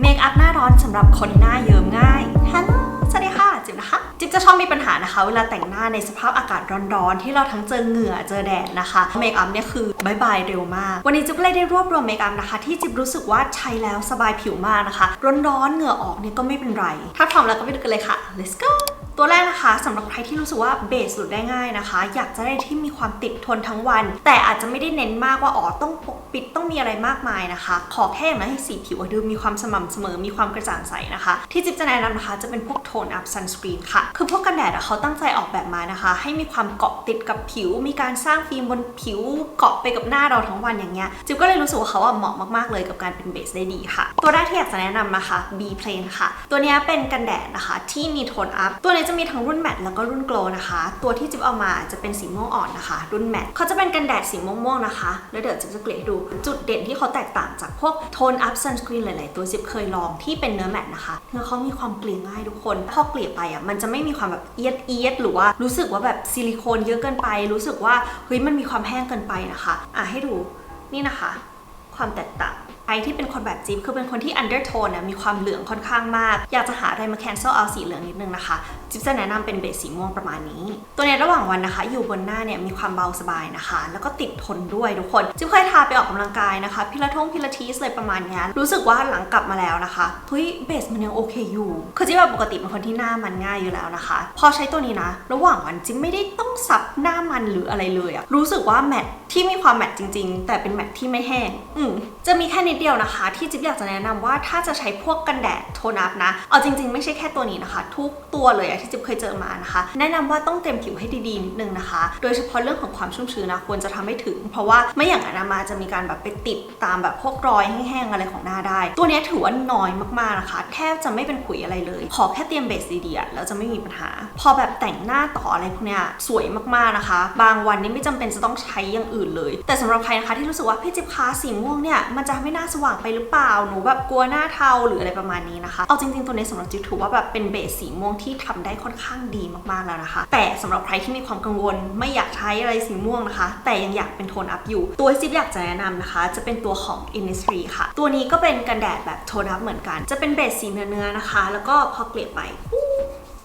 เมคอัพหน้าร้อนสำหรับคนหน้าเยิ้มง่ายฮัลโหลสวัสดีค่ะ จิ๊บนะคะ จิ๊บจะชอบมีปัญหานะคะ เวลาแต่งหน้าในสภาพอากาศร้อนๆ ที่เราทั้งเจอเหงื่อเจอแดดนะคะ เมคอัพเนี่ยคือบายบายเร็วมาก วันนี้จิ๊บเลยได้รวบรวมเมคอัพนะคะ ที่จิ๊บรู้สึกว่าใช้แล้วสบายผิวมากนะคะ ร้อนๆ เหงื่อออกเนี่ยก็ไม่เป็นไร ถ้าพร้อมแล้วก็ไปดูกันเลยค่ะ let's go ตัวแรกนะคะสำหรับใครที่รู้สึกว่าเบสหลุดได้ง่ายนะคะ อยากจะได้ที่มีความติดทนทั้งวัน แต่อาจจะไม่ได้เน้นมากว่าอ๋อต้องปกปิดต้องมีอะไรมากมายนะคะ ขอแค่อย่างนั้นให้สีผิวดูมีความสม่ำเสมอมีความกระจ่างใสนะคะ ที่จิ๊บจะแนะนำนะคะ จะเป็นพวกโทนอัพซันสกรีนค่ะ คือพวกกันแดดเขาตั้งใจออกแบบมานะคะ ให้มีความเกาะติดกับผิว มีการสร้างฟิล์มบนผิวเกาะไปกับหน้าเราทั้งวันอย่างเงี้ยจิ๊บก็เลยรู้สึกว่าเขาอะเหมาะมากๆเลยกับการเป็นเบสได้ดีค่ะ ตัวแรกที่อยากจะแนะนำนะคะ B Plane ค่ะ ตัวนี้เป็นกันแดดนะคะที่มีโทนอัพตัวนี้จะมีทั้งรุ่นแมตต์แล้วก็รุ่นโกลนะคะ ตัวที่จิ๊บเอามาจะเป็นสีม่วงอ่อนนะคะ รุ่นแมตต์เขาจะเป็นกันแดดสีม่วงๆนะคะ แล้วเดี๋ยวจิ๊บจะเกลี่ยให้ดูจุดเด่นที่เขาแตกต่างจากพวกโทนอัพซันสกรีนหลายๆ ตัวจิ๊บเคยลองที่เป็นเนื้อแมตต์นะคะเนื้อเขามีความเกลี่ยง่ายทุกคนพอเกลี่ยไปอะมันจะไม่มีความแบบเอียดเอียดหรือว่ารู้สึกว่าแบบซิลิโคนเยอะเกินไป รู้สึกว่าเฮ้ยมันมีความแห้งเกินไปนะคะอะให้ดูนี่นะคะ ความแตกต่างใครที่เป็นคนแบบจิ๊บคือเป็นคนที่ undertone นมีความเหลืองค่อนข้างมาก อยากจะหาอะไรมา cancel เอาสีเหลืองนิดนึงนะคะจิ๊บจะแนะนำเป็นเบสสีม่วงประมาณนี้ ตัวเนี้ระหว่างวันนะคะ อยู่บนหน้าเนี่ยมีความเบาสบายนะคะ แล้วก็ติดทนด้วยทุกคนจิ๊บเคยทาไปออกกำลังกายนะคะ พิลาทงพิลาทิสเลยประมาณนี้รู้สึกว่าหลังกลับมาแล้วนะคะเฮ้ยเบสมันยังโอเคอยู่คือจิ๊บแบบปกติเป็นคนที่หน้ามันง่ายอยู่แล้วนะคะ พอใช้ตัวนี้นะ ระหว่างวันจิ๊บไม่ได้ต้องซับหน้ามันหรืออะไรเลยอะรู้สึกว่าแมทที่มีความแมทจริง ๆ แต่เป็นแมทที่ไม่แห้งอืมจะมีแค่นิดเดียวนะคะ ที่จิ๊บอยากจะแนะนำว่าถ้าจะใช้พวกกันแดดโทนอัพนะเอาจริง ๆ ไม่ใช่แค่ตัวนี้นะคะ ทุกตัวเลยอะที่จิ๊บเคยเจอมานะคะ แนะนำว่าต้องเต็มผิวให้ดีๆนิดนึงนะคะ โดยเฉพาะเรื่องของความชุ่มชื้นนะควรจะทำให้ถึง เพราะว่าไม่อย่างนั้นมาจะมีการแบบไปติดตามแบบพวกรอยแห้งๆอะไรของหน้าได้ ตัวนี้ถือว่าน้อยมากๆนะคะ แทบจะไม่เป็นขุยอะไรเลย ขอแค่เตรียมเบสดีๆแล้วจะไม่มีปัญหา พอแบบแต่งหน้าต่ออะไรพวกเนี้ยสวยมากๆนะคะ บางวันนี่ไม่จำเป็นจะต้องใช้อย่างอื่นเลย แต่สำหรับใครนะคะที่รู้สึกว่าพี่จิ๊บคะสีม่วงเนี่ยมันจะทำให้หน้าสว่างไปหรือเปล่าหนูแบบกลัวหน้าเทาหรืออะไรประมาณนี้นะคะเอาจริงๆตัวนี้สำหรับจิ๊บถือว่าแบบเป็นเบสสีม่วงที่ทำได้ค่อนข้างดีมากๆแล้วนะคะ แต่สำหรับใครที่มีความกังวล ไม่อยากใช้อะไรสีม่วงนะคะ แต่ยังอยากเป็นโทนอัพอยู่ ตัวที่ซิปอยากจะแนะนำนะคะ จะเป็นตัวของ Innisfree ค่ะ ตัวนี้ก็เป็นกันแดดแบบโทนอัพเหมือนกัน จะเป็นเบสสีเนื้อๆนะคะ แล้วก็พอเกลี่ยไป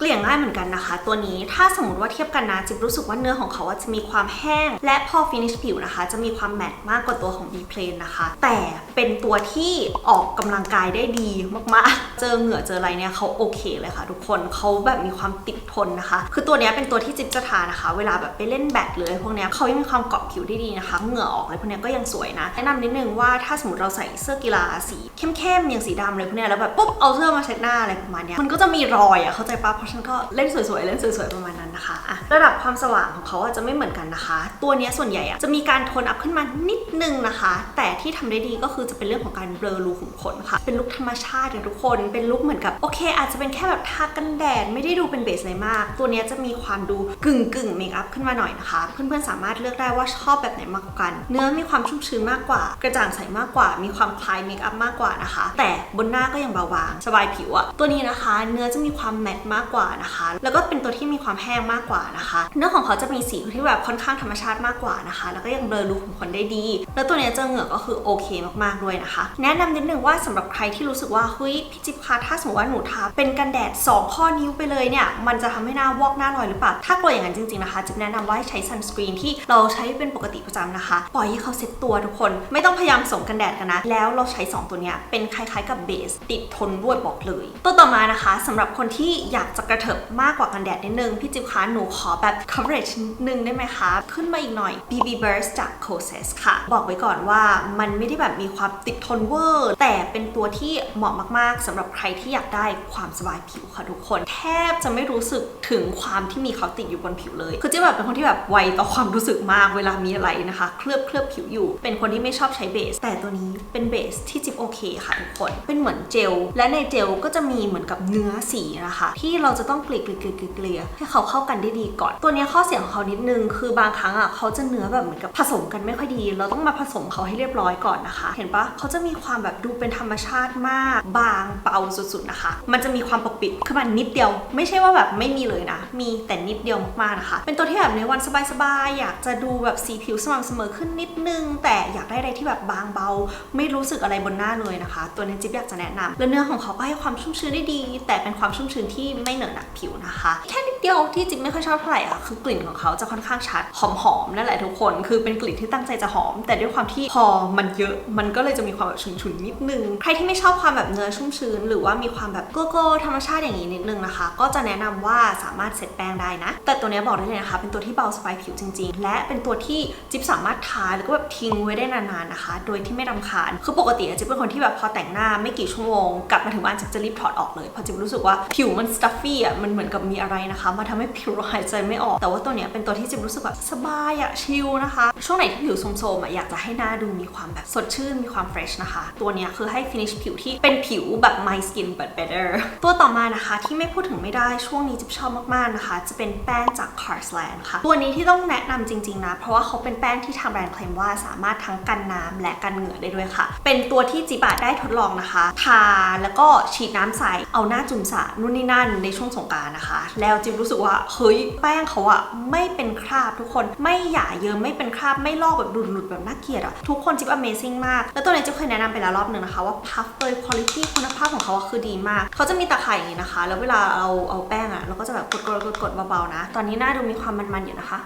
เกลี่ยง่ายเหมือนกันนะคะ ตัวนี้ถ้าสมมติว่าเทียบกันนะจิบรู้สึกว่าเนื้อของเขาจะมีความแห้ง และพอฟินิชผิวนะคะ จะมีความแมตต์มากกว่าตัวของ B p l a n นะคะ แต่เป็นตัวที่ออกกำลังกายได้ดีมากๆ เจอเหงื่อเจออะไรเนี่ยเขาโอเคเลยค่ะทุกคนเขาแบบมีความติดทนนะคะ คือตัวนี้เป็นตัวที่จิบจะทานะคะ เวลาแบบไปเล่นแบดหรืออะไรพวกเนี้ยเขายังมีความเกาะผิวได้ดีนะคะเหงื่อออกอะไรพวกเนี้ยก็ยังสวยนะแนะนำนิดนึงว่าถ้าสมมติเราใส่เสื้อกีฬาสีเข้มๆอย่างสีดำอะไรพวกเนี้ยแล้วแบบปุ๊บเอาเสื้อมาเช็ดหน้าอะไรประมาณเนี้ยมันก็จะมีรอยอะเข้าใจปะเพราะฉันก็เล่นสวยๆ เล่นสวยๆ ประมาณนั้นนะคะอะระดับความสว่างของเขาจะไม่เหมือนกันนะคะ ตัวนี้ส่วนใหญ่จะมีการโทนอัพขึ้นมานิดนึงนะคะ แต่ที่ทำได้ดีก็คือจะเป็นเรื่องของการเบลอรูขุมขนค่ะ เป็นลุคธรรมชาติอะทุกคน เป็นลุคเหมือนกับโอเค อาจจะเป็นแค่แบบทากันแดดไม่ได้ดูเป็นเบสอะไรมาก ตัวนี้จะมีความดูกึ่งกึ่งเมคอัพขึ้นมาหน่อยนะคะ เพื่อนๆ สามารถเลือกได้ว่าชอบแบบไหนมากกว่ากัน เนื้อมีความชุ่มชื้นมากกว่า กระจ่างใสมากกว่า มีความคล้ายเมคอัพมากกว่านะคะ แต่บนหน้าก็ยังเบาบางสบายผิวอะตัวนี้นะคะ เนื้อจะมีความแมตต์มากกว่านะคะ แล้วก็เป็นตัวที่มีความแห้งมากกว่านะคะ เนื้อของเขาจะมีสีที่แบบค่อนข้างธรรมชาติมากกว่านะคะ แล้วก็ยังเบลอรูขุมขนได้ดี แล้วตัวเนี้ยเจอเหงื่อก็คือโอเคมากๆด้วยนะคะ แนะนำนิดนึงว่าสำหรับใครที่รู้สึกว่าเฮ้ยพี่จิ๊บคะถ้าสมมติว่าหนูทาเป็นกันแดด 2 ข้อนิ้วไปเลยเนี่ยมันจะทำให้หน้าวอกหน้าลอยหรือเปล่าถ้ากลัวอย่างนั้นจริงๆนะคะจิ๊บแนะนำว่าให้ใช้ซันสกรีนที่เราใช้เป็นปกติประจำนะคะ ปล่อยให้เขาเซ็ตตัวทุกคน ไม่ต้องพยายามสมกันแดดกันนะ แล้วเราใช้ 2 ตัวเนี้ยเป็นคล้ายๆ กับเบสติดทนด้วยบอกเลย ตัวต่อมานะคะสำหรับคนที่อยากจะกระเถิบมากกว่ากันแดดนิดนึง พี่จิ๊บคะหนูขอแบบ coverage นิดนึงได้ไหมคะ ขึ้นมาอีกหน่อย BB Burst จาก Kosas ค่ะ บอกไว้ก่อนว่ามันไม่ได้แบบมีความติดทนเวอร์ แต่เป็นตัวที่เหมาะมากๆสำหรับใครที่อยากได้ความสบายผิวค่ะทุกคน แทบจะไม่รู้สึกถึงความที่มีเขาติดอยู่บนผิวเลย คือจิ๊บแบบเป็นคนที่แบบไวต่อความรู้สึกมากเวลามีอะไรนะคะ เคลือบเคลือบผิวอยู่ เป็นคนที่ไม่ชอบใช้เบส แต่ตัวนี้เป็นเบสที่จิ๊บโอเคค่ะทุกคน เป็นเหมือนเจลและในเจลก็จะมีเหมือนกับเนื้อสีนะคะ ที่เราราจะต้องเกลี่ยเกลี่ยเกลี่ยให้เขาเข้ากันได้ดีก่อน ตัวนี้ข้อเสียของเขานิดนึง คือบางครั้งอะเขาจะเนื้อแบบเหมือนกับผสมกันไม่ค่อยดี เราต้องมาผสมเขาให้เรียบร้อยก่อนนะคะ เห็นปะเขาจะมีความแบบดูเป็นธรรมชาติมาก บางเบาสุดๆนะคะ มันจะมีความปกปิดขึ้นมานิดเดียว ไม่ใช่ว่าแบบไม่มีเลยนะ มีแต่นิดเดียวมากๆนะคะ เป็นตัวที่แบบในวันสบายๆอยากจะดูแบบสีผิวสม่ำเสมอขึ้นนิดนึง แต่อยากได้อะไรที่แบบบางเบา ไม่รู้สึกอะไรบนหน้าเลยนะคะ ตัวนี้จิ๊บอยากจะแนะนำแล้วเนื้อของเขาก็ให้ความชุ่มชื้นได้ดี แต่เป็นความชุ่มชื้นที่ไม่เหนอหนักผิวนะคะ แค่นิดเดียวที่จิ๊บไม่ค่อยชอบเท่าไหร่อะคือกลิ่นของเขาจะค่อนข้างชัดหอมๆนั่นแหละทุกคน คือเป็นกลิ่นที่ตั้งใจจะหอม แต่ด้วยความที่พอมันเยอะมันก็เลยจะมีความแบบฉุนๆนิดนึง ใครที่ไม่ชอบความแบบเนื้อชุ่มชื้น หรือว่ามีความแบบโกโก้ธรรมชาติอย่างนี้นิดนึงนะคะ ก็จะแนะนำว่าสามารถเซตแป้งได้นะ แต่ตัวนี้บอกได้เลยนะคะ เป็นตัวที่เบาสบายผิวจริง ๆ และเป็นตัวที่จิ๊บสามารถทาแล้วก็แบบทิ้งไว้ได้นานๆนะคะ โดยที่ไม่รำคาญคือปกติจิ๊บเป็นคนที่แบบพอแต่งหน้าไม่กี่ชั่วโมงกลับมาถึงบ้านจิ๊บจะรีบถอดออกเลยเพราะจิ๊บรู้สึกว่าผิวมันสตัฟฟี่อะมันเหมือนกับมีอะไรนะคะมาทำให้ผิวเราหายใจไม่ออก แต่ว่าตัวเนี้ยเป็นตัวที่จิ๊บรู้สึกแบบสบายอะชิลนะคะ ช่วงไหนที่ผิวโทมๆอะอยากจะให้หน้าดูมีความแบบสดชื่นมีความเฟรชนะคะ ตัวเนี้ยคือให้ finish ผิวที่เป็นผิวแบบ my skin but better ตัวต่อมานะคะที่ไม่พูดถึงไม่ได้ช่วงนี้จิ๊บชอบมากๆนะคะ จะเป็นแป้งจาก Carsland ค่ะ ตัวนี้ที่ต้องแนะนำจริงๆนะ เพราะว่าเขาเป็นแป้งที่ทางแบรนด์เคลมว่าสามารถทั้งกันน้ำและกันเหงื่อได้ด้วยค่ะ เป็นตัวที่จิ๊บะได้ทดลองนะคะ ทาแล้วก็ฉีดน้ำใสเอาหน้าจุ่มสระนู่นนี่นั่นในช่วงสงการนะคะ แล้วจิ๊บรู้สึกว่าเฮ้ยแป้งเขาอะไม่เป็นคราบทุกคนไม่หย่าเยิ้มไม่เป็นคราบไม่ลอกแบบหลุดๆแบบน่าเกลียดอะทุกคนจิ๊บ Amazing มาก แล้วตัวนี้จิ๊บเคยแนะนำไปแล้วรอบหนึ่งนะคะว่าพัฟเอยคุณภาพคุณภาพของเขาคือดีมาก เขาจะมีตะไคร่อย่างนี้นะคะ แล้วเวลาเราเอาแป้งอะเราก็จะแบบกดๆกดๆเบาๆนะ ตอนนี้หน้าดูมีความมันๆอยู่นะคะ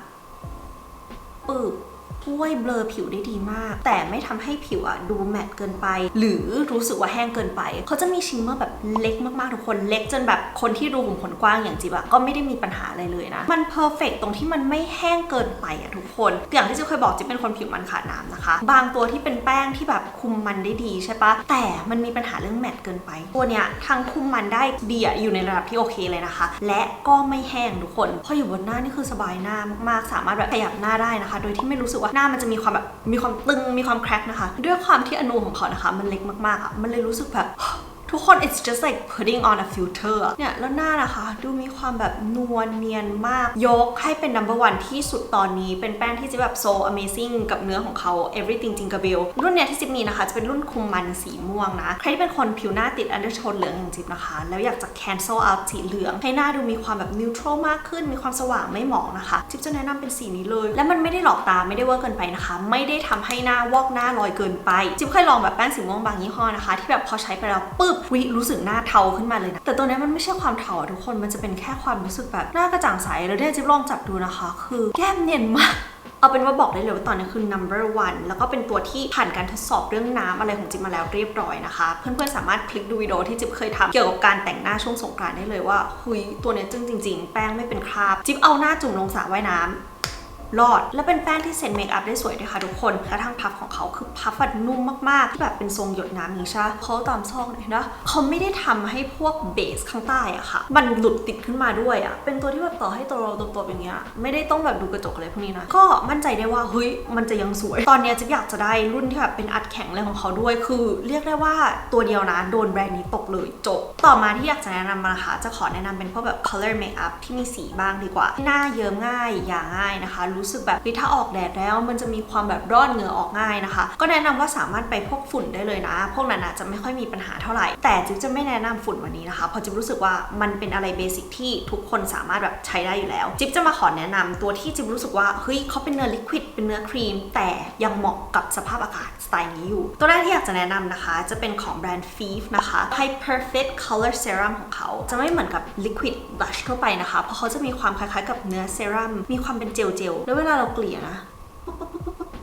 ปึ๊บ ช่วยเบลอผิวได้ดีมาก แต่ไม่ทำให้ผิวอะดูแมตต์เกินไป หรือรู้สึกว่าแห้งเกินไป เขาจะมีชิมเมอร์แบบเล็กมากๆทุกคนเล็กจนแบบคนที่ดูหุ่มขนกว้างอย่างจิบอะก็ไม่ได้มีปัญหาอะไรเลยนะ มันเพอร์เฟกตรงที่มันไม่แห้งเกินไปอะทุกคน อย่างที่จิเคยบอกจิเป็นคนผิวมันขาดน้ำนะคะ บางตัวที่เป็นแป้งที่แบบคุมมันได้ดีใช่ปะแต่มันมีปัญหาเรื่องแมตต์เกินไป ตัวเนี้ยทั้งคุมมันได้ดีอะอยู่ในระดับที่โอเคเลยนะคะ และก็ไม่แห้งทุกคนพออยู่บนหน้านี่คือสบายหน้ามากๆ สามารถแบบขยับหน้าได้นะคะ โดยที่ไม่รู้สึกว่าหน้ามันจะมีความแบบมีความตึงมีความแครกนะคะ ด้วยความที่อนูของเขานะคะ มันเล็กมากๆอะมันเลยรู้สึกแบบ ทุกคน it's just like putting on a filter เนี่ย แล้วหน้านะคะ ดูมีความแบบนวลเนียนมาก ยกให้เป็น number one ที่สุดตอนนี้ เป็นแป้งที่จะแบบ so amazing กับเนื้อของเขา everything จริงกับเบลรุ่นเนี้ยที่จิ๊บมีนะคะ จะเป็นรุ่นคุมมันสีม่วงนะ ใครที่เป็นคนผิวหน้าติด undertone เหลืองอย่างจิ๊บนะคะ แล้วอยากจะ cancel out สีเหลือง ให้หน้าดูมีความแบบ neutral มากขึ้น มีความสว่างไม่หมองนะคะ จิ๊บจะแนะนำเป็นสีนี้เลย และมันไม่ได้หลอกตา ไม่ได้เวอร์เกินไปนะคะ ไม่ได้ทำให้หน้าวอกหน้าลอยเกินไป จิ๊บเคยลองแบบแป้งสีม่วงบางยี่ห้อนะคะ ที่แบบพอใช้ไปแล้วปุ๊บวิรู้สึกหน้าเทาขึ้นมาเลยนะ แต่ตัวนี้มันไม่ใช่ความเทาทุกคน มันจะเป็นแค่ความรู้สึกแบบหน้ากระจ่างใสแล้วเนี่ยจิ๊บลองจับดูนะคะ คือแก้มเนียนมากเอาเป็นว่าบอกได้เลยว่าตอนนี้คือ number one แล้วก็เป็นตัวที่ผ่านการทดสอบเรื่องน้ำอะไรของจิ๊บมาแล้วเรียบร้อยนะคะ เพื่อนๆสามารถคลิกดูวิดีโอที่จิ๊บเคยทำเกี่ยวกับการแต่งหน้าช่วงสงกรานต์ได้เลยว่าหุยตัวนี้จึงจริง ๆ แป้งไม่เป็นคราบ จิ๊บเอาหน้าจุ่มลงสระว่ายน้ำ รอด และเป็นแป้งที่เซ็ตเมคอัพได้สวยด้วยค่ะทุกคนกระทั่งพัฟของเขาคือพัฟแบบนุ่มมากๆ ที่แบบเป็นทรงหยดน้ำอย่างนี้ใช่ปะเขาตามซอกเลยนะเขาไม่ได้ทำให้พวกเบสข้างใต้อะค่ะ มันหลุดติดขึ้นมาด้วยอะเป็นตัวที่แบบต่อให้ตัวเราตัวๆอย่างเงี้ย ไม่ได้ต้องแบบดูกระจกอะไรพวกนี้นะ ก็มั่นใจได้ว่าเฮ้ยมันจะยังสวย ตอนเนี้ยจะอยากจะได้รุ่นที่แบบเป็นอัดแข็งเลยของเขาด้วย คือ เรียกได้ว่าตัวเดียวนะโดนแบรนด์นี้ตกเลยจบ ต่อมาที่อยากจะแนะนำมานะคะจะขอแนะนำเป็นพวกแบบ color makeup ที่มีสีบ้างดีกว่า หน้าเยิ้มง่าย อย่างง่ายนะคะรู้สึกแบบถ้าออกแดดแล้วมันจะมีความแบบร่อนเหงื่อออกง่ายนะคะ ก็แนะนำว่าสามารถไปพวกฝุ่นได้เลยนะ พวกนั้นอาจจะไม่ค่อยมีปัญหาเท่าไหร่ แต่จิ๊บจะไม่แนะนำฝุ่นวันนี้นะคะ เพราะจิ๊บรู้สึกว่ามันเป็นอะไรเบสิกที่ทุกคนสามารถแบบใช้ได้อยู่แล้ว จิ๊บจะมาขอแนะนำตัวที่จิ๊บรู้สึกว่าเฮ้ยเขาเป็นเนื้อลิควิดเป็นเนื้อครีม แต่ยังเหมาะกับสภาพอากาศสไตล์นี้อยู่ ตัวแรกที่อยากจะแนะนำนะคะ จะเป็นของแบรนด์ Fief นะคะ High Perfect Color Serum ของเขาจะไม่เหมือนกับ Liquid Blush ทั่วไปนะคะ เพราะเขาจะมีความคล้ายๆกับเนื้อเซรั่มมีความเป็นเจลเจลแล้วเวลาเราเกลี่ยนะ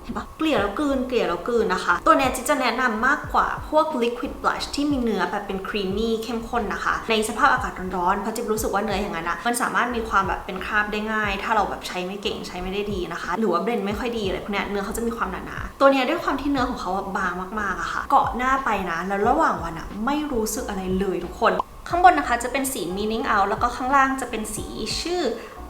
เห็นปะเกลี่ยแล้วกลืนเกลี่ยแล้วกลืนนะคะ ตัวเนี้ยจิจะแนะนำมากกว่าพวก liquid blush ที่มีเนื้อแบบเป็นครีมมี่เข้มข้นนะคะ ในสภาพอากาศร้อนๆเพราะจิบรู้สึกว่าเนื้ออย่างนั้นอะมันสามารถมีความแบบเป็นคราบได้ง่าย ถ้าเราแบบใช้ไม่เก่งใช้ไม่ได้ดีนะคะ หรือว่าเบรนไม่ค่อยดีอะไรพวกเนี้ยเนื้อเขาจะมีความหนาๆตัวเนี้ยด้วยความที่เนื้อของเขาบางมากๆอะค่ะ เกาะหน้าไปนะ แล้วระหว่างวันอะไม่รู้สึกอะไรเลยทุกคน ข้างบนนะคะจะเป็นสี meaning out แล้วก็ข้างล่างจะเป็นสีชื่อ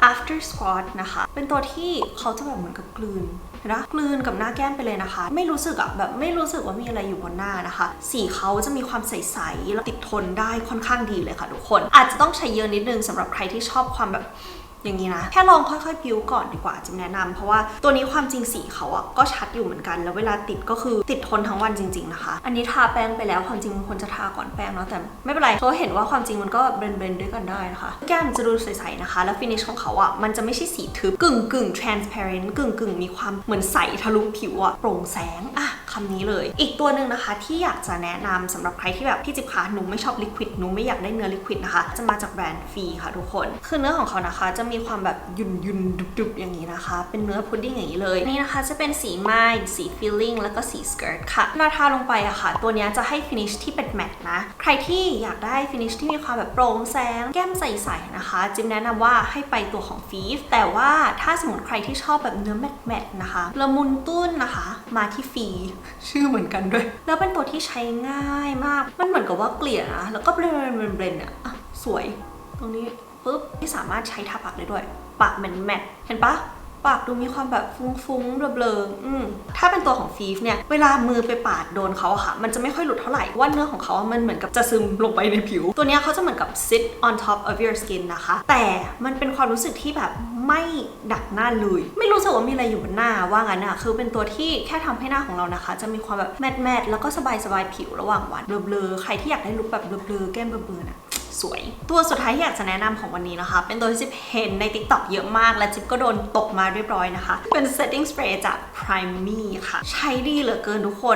after squat นะคะ เป็นตัวที่เขาจะแบบเหมือนกับกลืนเห็นะกลืนกับหน้าแก้มไปเลยนะคะ ไม่รู้สึกอะแบบไม่รู้สึกว่ามีอะไรอยู่บนหน้านะคะ สีเขาจะมีความใสๆแล้วติดทนได้ค่อนข้างดีเลยค่ะทุกคน อาจจะต้องใช้เยอะนิดนึงสำหรับใครที่ชอบความแบบ อย่างนี้นะแค่ลองค่อยๆพิ้วก่อนดีกว่าจิมแนะนำเพราะว่าตัวนี้ความจริงสีเขาอะก็ชัดอยู่เหมือนกัน แล้วเวลาติดก็คือติดทนทั้งวันจริง ๆนะคะ อันนี้ทาแป้งไปแล้วความจริงมันควรจะทาก่อนแป้งเนาะแต่ไม่เป็นไรเพราะว่าเห็นว่าความจริงมันก็เบลนๆด้วยกันได้นะคะแก้มจะดูใสๆนะคะ แล้วฟินิชของเขาอะมันจะไม่ใช่สีทึบกึ่งกึ่ง transparent กึ่งกึ่งมีความเหมือนใสทะลุผิวอะโปร่งแสงอะ คำนี้เลย อีกตัวหนึ่งนะคะที่อยากจะแนะนำสำหรับใครที่แบบพี่จิบคะหนูไม่ชอบลิควิดหนูไม่อยากได้เนื้อลิควิดนะคะ จะมาจากแบรนด์ฟีค่ะทุกคน คือเนื้อของเขานะคะจะมีความแบบยุนยุนดุบดุบอย่างนี้นะคะ เป็นเนื้อพุดดิ้งอย่างนี้เลย นี่นะคะจะเป็นสีไม้สีฟิลลิ่งแล้วก็สีสเกิร์ตค่ะเวลาทาลงไปอะค่ะ ตัวนี้จะให้ฟินิชที่เป็นแมตต์นะ ใครที่อยากได้ฟินิชที่มีความแบบโปร่งแสง แก้มใสๆนะคะ จิมแนะนำว่าให้ไปตัวของฟีฟแต่ว่าถ้าสมมติใครที่ชอบแบบเนื้อแมตต์แมตต์นะคะละมุนตุ้นนะคะ มาที่ฟีชื่อเหมือนกันด้วย แล้วเป็นตัวที่ใช้ง่ายมาก มันเหมือนกับว่าเกลี่ยนะ แล้วก็เบลนเบลนเนี่ยอะ สวย ตรงนี้ปุ๊บที่สามารถใช้ทาปากได้ด้วย ปากเหมนแมทเห็นปะ ปากดูมีความแบบฟุ้งๆเบลอๆอืมถ้าเป็นตัวของฟีฟเนี่ย เวลามือไปปาดโดนเขาอะค่ะ มันจะไม่ค่อยหลุดเท่าไหร่ว่าเนื้อของเขา มันเหมือนกับจะซึมลงไปในผิว ตัวเนี้ยเขาจะเหมือนกับ sit on top of your skin นะคะ แต่มันเป็นความรู้สึกที่แบบไม่ดักหน้าเลย ไม่รู้สึกว่ามีอะไรอยู่บนหน้าว่างั้นอะคือเป็นตัวที่แค่ทำให้หน้าของเรานะคะ จะมีความแบบแมทแมทแล้วก็สบายๆผิวระหว่างวันเบลอๆใครที่อยากได้ลุคแบบเบลอๆแก้มเบลอๆนะ สวย ตัวสุดท้ายที่อยากจะแนะนำของวันนี้นะคะ เป็นตัวที่จิ๊บเห็นใน TikTok เยอะมาก และจิ๊บก็โดนตกมาเรียบร้อยนะคะ เป็น setting spray จาก Prime ค่ะ ใช้ดีเหลือเกินทุกคน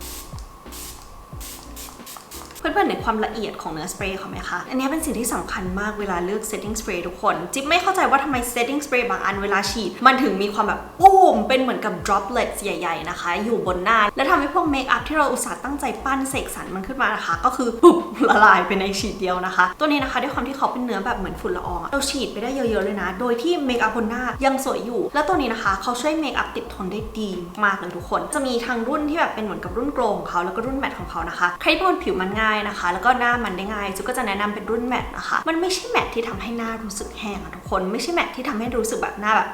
เพื่อนๆในความละเอียดของเนื้อสเปรย์เขาไหมคะ อันนี้เป็นสิ่งที่สำคัญมากเวลาเลือก setting spray ทุกคน จิ๊บไม่เข้าใจว่าทำไม setting spray บางอันเวลาฉีด มันถึงมีความแบบปุ้มเป็นเหมือนกับ droplets ใหญ่ๆนะคะ อยู่บนหน้า และทำให้พวกเมคอัพที่เราอุตส่าห์ตั้งใจปั้นเสกสรรมันขึ้นมานะคะ ก็คือปุ๊บละลายไปในฉีดเดียวนะคะ ตัวนี้นะคะด้วยความที่เขาเป็นเนื้อแบบเหมือนฝุ่นละอองเราฉีดไปได้เยอะๆเลยนะ โดยที่เมคอัพบนหน้ายังสวยอยู่ แล้วตัวนี้นะคะเขาช่วยเมคอัพติดทนได้ดีมากเลยทุกคน จะมีทางรุ่นที่แบบเป็นเหมือนกับรุ่นโกลของเขาแล้วก็รุ่นแมตต์ของเขานะคะ ใครที่เป็นผิวมันง่ายนะคะ แล้วก็หน้ามันได้ง่ายจุก็จะแนะนำเป็นรุ่นแมทนะคะ มันไม่ใช่แมทที่ทำให้หน้ารู้สึกแห้งอะทุกคน ไม่ใช่แมทที่ทำให้รู้สึกแบบหน้าแบบ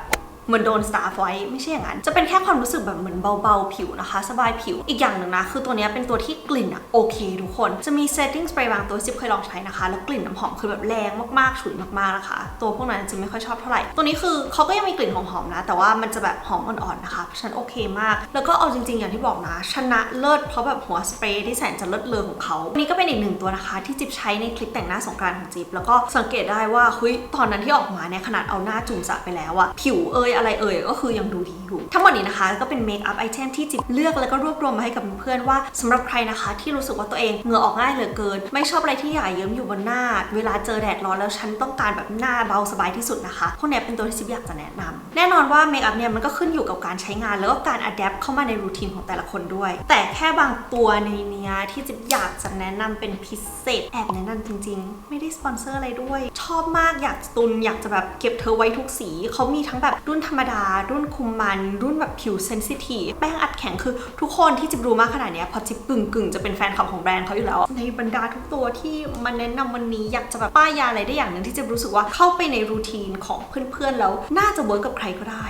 เหมือนโดนสตาร์ฟไว้ไม่ใช่อย่างนั้น จะเป็นแค่ความรู้สึกแบบเหมือนเบาๆผิวนะคะ สบายผิวอีกอย่างหนึ่งนะ คือตัวนี้เป็นตัวที่กลิ่นอะโอเคทุกคนจะมี setting spray บางตัวที่เคยลองใช้นะคะ แล้วกลิ่นน้ำหอมคือแบบแรงมากๆฉุนมากๆนะคะ ตัวพวกนั้นจะไม่ค่อยชอบเท่าไหร่ ตัวนี้คือเขาก็ยังมีกลิ่นหอมๆนะ แต่ว่ามันจะแบบหอมอ่อนๆนะคะเพราะฉันโอเคมาก แล้วก็เอาจริงๆ อย่างที่บอกนะ ชนะเลิศเพราะแบบหัวสเปรย์ที่แสนจะเลิศเลอของเขาอันนี้ก็เป็นอีกหนึ่งตัวนะคะ ที่จิ๊บใช้ในคลิปแต่งหน้าสงกานต์ของจิ๊บแล้วก็สังเกตได้ว่าเฮ้ยตอนนั้นที่ออกมาเนี่ยขนาดเอาหน้าจุ่มสระไปแล้วอะผิวเอยอะไรเอ่ยก็คือยังดูดีอยู่ ทั้งหมดนี้นะคะก็เป็นเมคอัพไอเทมที่จิ๊บเลือกแล้วก็รวบรวมมาให้กับเพื่อนว่าสำหรับใครนะคะ ที่รู้สึกว่าตัวเองเหงื่อออกง่ายเหลือเกิน ไม่ชอบอะไรที่หย่เยิ้มอยู่บนหน้า เวลาเจอแดดร้อนแล้วฉันต้องการแบบหน้าเบาสบายที่สุดนะคะพวกนี้เป็นตัวที่จิ๊บอยากจะแนะนำแน่นอนว่าเมคอัพเนี่ยมันก็ขึ้นอยู่กับการใช้งานแล้วก็การอัดแอปเข้ามาในรูทีนของแต่ละคนด้วย แต่แค่บางตัวในเนี้ยที่จิ๊บอยากจะแนะนำเป็นพิเศษแอบแนะนำจริง ๆ ไม่ได้สปอนเซอร์อะไรด้วย ชอบมากอยากตุนอยากจะแบบเก็บเธอไว้ทุกสีเขามีทั้งแบบรุ่นธรรมดา รุ่นคุมมัน รุ่นแบบผิวเซนซิทีฟแป้งอัดแข็งคือทุกคนที่จิบรู้มากขนาดนี้พอจิบกึ่งกึ่งจะเป็นแฟนคลับของแบรนด์เขาอยู่แล้ว ในบรรดาทุกตัวที่มันแนะนำวันนี้อยากจะแบบป้ายยาอะไรได้อย่างหนึ่งที่จิบรู้สึกว่าเข้าไปในรูทีนของเพื่อนๆแล้ว น่าจะเวิร์กกับใครก็ได้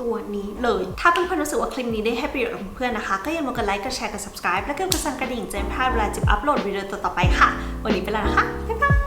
ตัวนี้เลย ถ้าเพื่อนๆรู้สึกว่าคลิปนี้ได้ให้ประโยชน์กับเพื่อนนะคะ ก็อย่าลืมกดไลค์ กดแชร์ กด subscribe และกดกระสั่นกระดิ่งจะได้ไม่พลาดเวลาจิบอัปโหลดวิดีโอต่อๆไปค่ะ วันนี้ไปแล้วนะคะ บ๊ายบาย